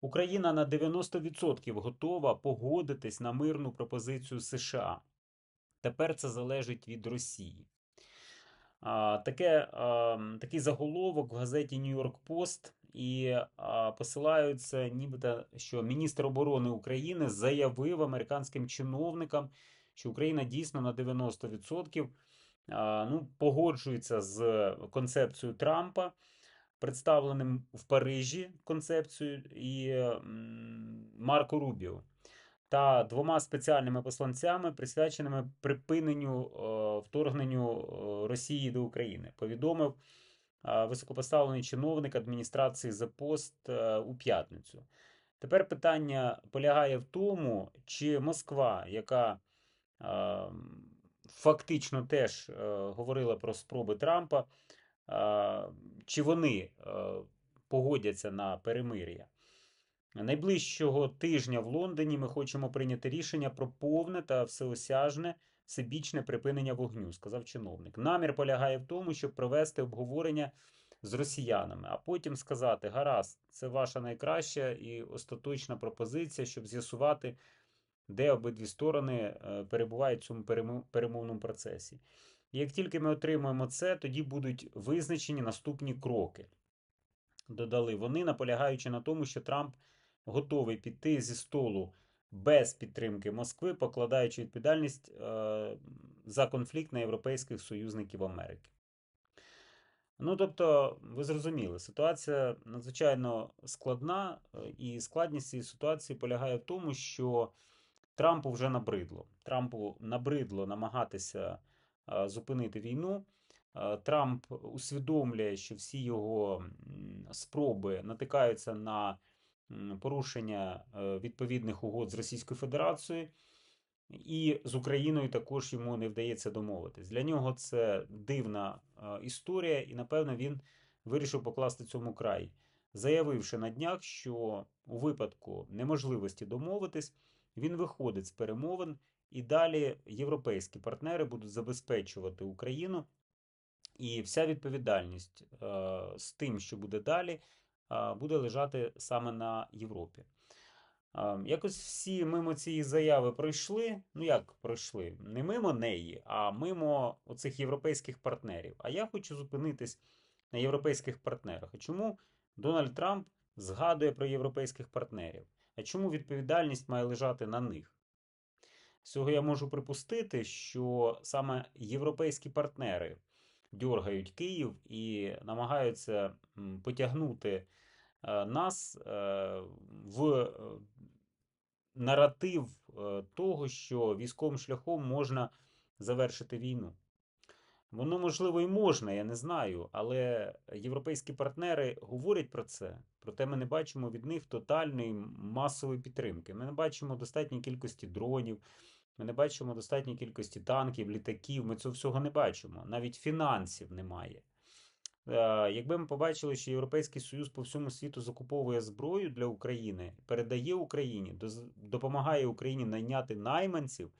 Україна на 90% готова погодитись на мирну пропозицію США. Тепер це залежить від Росії. Таке, такий заголовок в газеті York Post і посилаються, нібито, що міністр оборони України заявив американським чиновникам, що Україна дійсно на 90% а, ну, погоджується з концепцією Трампа, представленим в Парижі концепцією і Марко Рубіо. Та двома спеціальними посланцями, присвяченими припиненню е, вторгненню е, Росії до України, повідомив е, високопоставлений чиновник адміністрації Post е, у п'ятницю. Тепер питання полягає в тому, чи Москва, яка е, фактично теж говорила про спроби Трампа, чи вони погодяться на перемир'я. Найближчого тижня в Лондоні ми хочемо прийняти рішення про повне та всеосяжне всебічне припинення вогню, сказав чиновник. Намір полягає в тому, щоб провести обговорення з росіянами, а потім сказати: гаразд, це ваша найкраща і остаточна пропозиція, щоб з'ясувати, де обидві сторони е, перебувають в цьому перемовному процесі. Як тільки ми отримаємо це, тоді будуть визначені наступні кроки. Додали вони, наполягаючи на тому, що Трамп готовий піти зі столу без підтримки Москви, покладаючи відповідальність е, за конфлікт на європейських союзників Америки. Ну, тобто, ви зрозуміли, ситуація надзвичайно складна, е, і складність цієї ситуації полягає в тому, що Трампу вже набридло. Трампу набридло намагатися зупинити війну. Трамп усвідомлює, що всі його спроби натикаються на порушення е, відповідних угод з Російською Федерацією, і з Україною також йому не вдається домовитись. Для нього це дивна історія, і напевно він вирішив покласти цьому край, заявивши на днях, що у випадку неможливості домовитись, він виходить з перемовин, і далі європейські партнери будуть забезпечувати Україну. І вся відповідальність е, з тим, що буде далі, е, буде лежати саме на Європі. Е, Якось всі мимо цієї заяви пройшли. Ну як пройшли? Не мимо неї, а мимо оцих європейських партнерів. А я хочу зупинитись на європейських партнерах. А чому Дональд Трамп згадує про європейських партнерів? А чому відповідальність має лежати на них? З цього я можу припустити, що саме європейські партнери дьоргають Київ і намагаються потягнути е, нас е, в е, наратив того, що військовим шляхом можна завершити війну. Воно, можливо, і можна, я не знаю, але європейські партнери говорять про це, проте ми не бачимо від них тотальної масової підтримки. Ми не бачимо достатньої кількості дронів, ми не бачимо достатньої кількості танків, літаків. Ми цього всього не бачимо. Навіть фінансів немає. Е, Якби ми побачили, що Європейський Союз по всьому світу закуповує зброю для України, передає Україні, допомагає Україні найняти найманців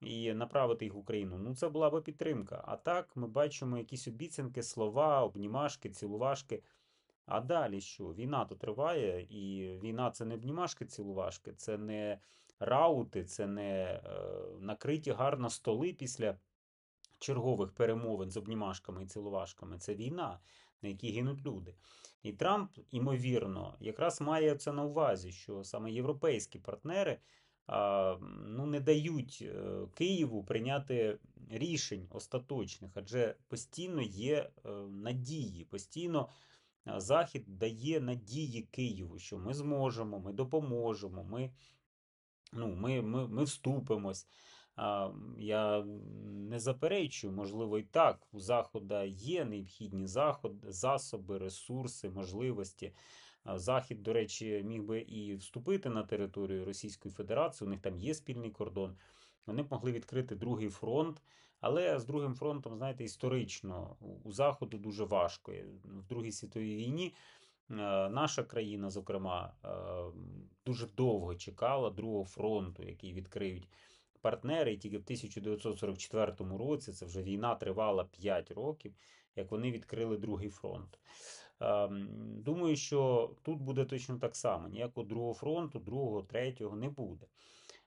і направити їх в Україну, ну це була би підтримка. А так ми бачимо якісь обіцянки, слова, обнімашки, цілувашки. А далі що? Війна то триває, і війна це не обнімашки, цілувашки, це не раути, це не е, накриті гарно столи після чергових перемовин з обнімашками і цілувашками. Це війна, на якій гинуть люди. І Трамп, ймовірно, якраз має це на увазі, що саме європейські партнери ну, не дають е, Києву прийняти рішень остаточних, адже постійно є е, надії, постійно Захід дає надії Києву, що ми зможемо, ми допоможемо, ми, ну, ми, ми, ми вступимось. Я не заперечую, можливо, і так. У Захода є необхідні заход, засоби, ресурси, можливості. Захід, до речі, міг би і вступити на територію Російської Федерації, у них там є спільний кордон. Вони б могли відкрити другий фронт, але з другим фронтом, знаєте, історично у- Заходу дуже важко. В Другій світовій війні е, наша країна, зокрема, е, дуже довго чекала другого фронту, який відкриють партнери, і тільки в 1944 році, це вже війна тривала 5 років, як вони відкрили другий фронт. Ем, Думаю, що тут буде точно так само. Ніякого другого фронту, другого, третього не буде.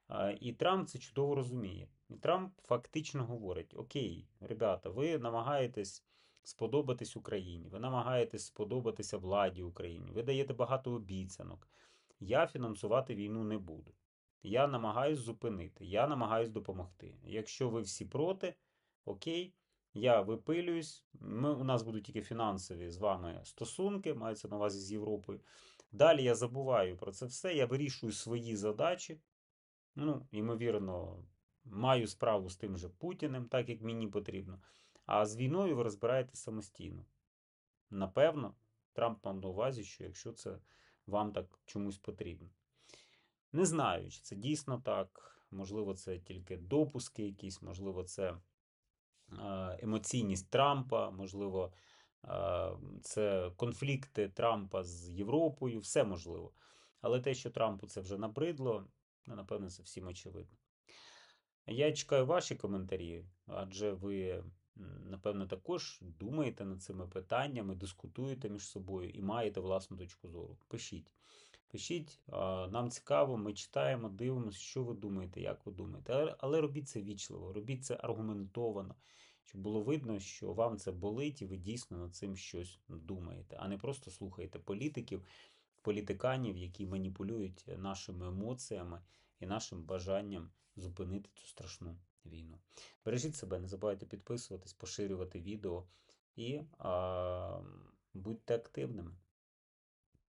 Е, І Трамп це чудово розуміє. І Трамп фактично говорить: Окей, ребята, ви намагаєтесь сподобатись Україні, ви намагаєтесь сподобатися владі України, ви даєте багато обіцянок. Я фінансувати війну не буду. Я намагаюсь зупинити, я намагаюсь допомогти. Якщо ви всі проти, окей, я випилююсь. Ми, у нас будуть тільки фінансові з вами стосунки, мається на увазі з Європою. Далі я забуваю про це все, я вирішую свої задачі. Ну, ймовірно, маю справу з тим же Путіним, так як мені потрібно. А з війною ви розбираєтесь самостійно. Напевно, Трамп мав на увазі, що якщо це вам так чомусь потрібно. Не знаю, чи це дійсно так. Можливо, це тільки допуски якісь, можливо, це е, емоційність Трампа, можливо, е, це конфлікти Трампа з Європою, все можливо. Але те, що Трампу це вже набридло, ну, напевно, це всім очевидно. Я чекаю ваші коментарі, адже ви, напевно, також думаєте над цими питаннями, дискутуєте між собою і маєте власну точку зору. Пишіть. Пишіть, нам цікаво, ми читаємо, дивимося, що ви думаєте, як ви думаєте. Але робіть це вічливо, робіть це аргументовано, щоб було видно, що вам це болить і ви дійсно над цим щось думаєте, а не просто слухаєте політиків, політиканів, які маніпулюють нашими емоціями і нашим бажанням зупинити цю страшну війну. Бережіть себе, не забувайте підписуватись, поширювати відео і а, будьте активними.